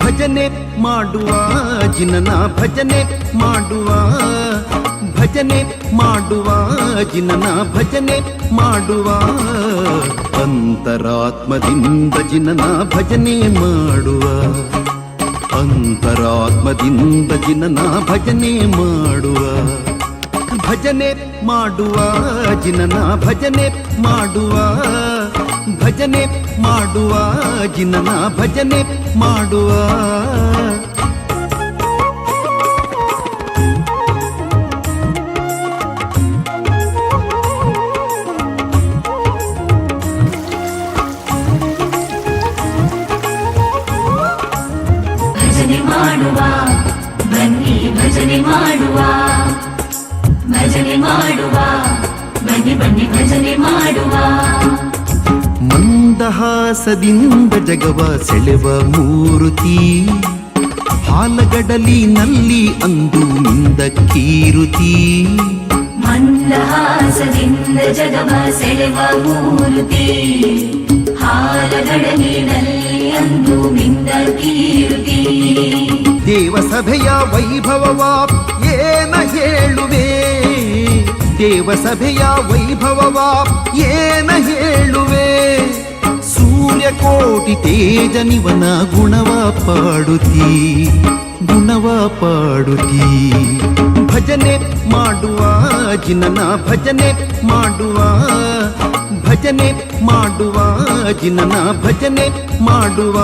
ಭಜನೆ ಮಾಡುವ, ಜಿನನ ಭಜನೆ ಮಾಡುವ ಭಜನೆ ಮಾಡುವ, ಜಿನನ ಭಜನೆ ಮಾಡುವ. ಅಂತರಾತ್ಮದಿಂದ ಜಿನನ ಭಜನೆ ಮಾಡುವ, ಅಂತರಾತ್ಮದಿಂದ ಜಿನನ ಭಜನೆ ಮಾಡುವ. ಭಜನೆ ಮಾಡುವ, ಜಿನನ ಭಜನೆ ಮಾಡುವ. ಭಜನೆ ಮಾಡುವ, ಜಿನನ ಭಜನೆ ಮಾಡುವ. ಭಜನೆ ಮಾಡುವ, ಬನ್ನಿ ಭಜನೆ ಮಾಡುವ. ಭಜನೆ ಮಾಡುವ, ಬನ್ನಿ ಬನ್ನಿ ಭಜನೆ ಮಾಡುವ. ಮಂದಹಾಸದಿಂದ ಜಗವ ಸೆಳೆವ ಮೂರುತಿ. ಹಾಲಗಡಲಿನಲ್ಲಿ ಅಂದು ಮಿಂದ ಕೀರುತಿ. ಮಂದಹಾಸದಿಂದ ಜಗವ ಸೆಳೆವ ಮೂರ್ತಿ. ಹಾಲಗಡಲಿನಲ್ಲಿ ಅಂದು ನಿಂದ ಕೀರುತಿ. ದೇವಸಭೆಯ ವೈಭವವ ಏನ ಹೇಳುವೆ? ದೇವಸಭೆಯ ವೈಭವವ ಏನ ಹೇಳುವೆ ಸೂರ್ಯಕೋಟಿ ತೇಜನಿವನ ಗುಣವ ಪಾಡುತ್ತೀ, ಗುಣವ ಭಜನೆ ಮಾಡುವ ಜಿನನ ಭಜನೆ ಮಾಡುವ ಭಜನೆ ಮಾಡುವ ಜಿನನ ಭಜನೆ ಮಾಡುವ.